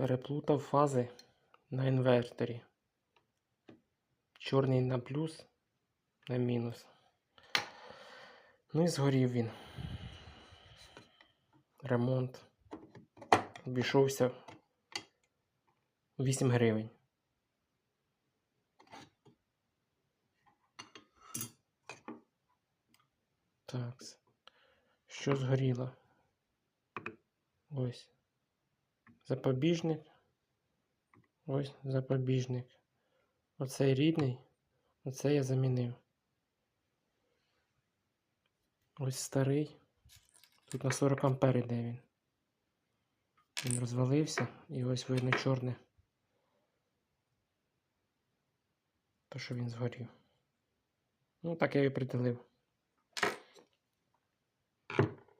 Переплутав фази на інверторі. Чорний на плюс, на мінус. Ну і згорів він. Ремонт. Обійшовся 8 гривень. Так. Що згоріло? Ось. Запобіжник. Ось запобіжник. Оцей рідний. Оце я замінив. Ось старий. Тут на 40 ампер іде він. Він розвалився і ось видно чорне. То, що він згорів. Ну, так я і приділив.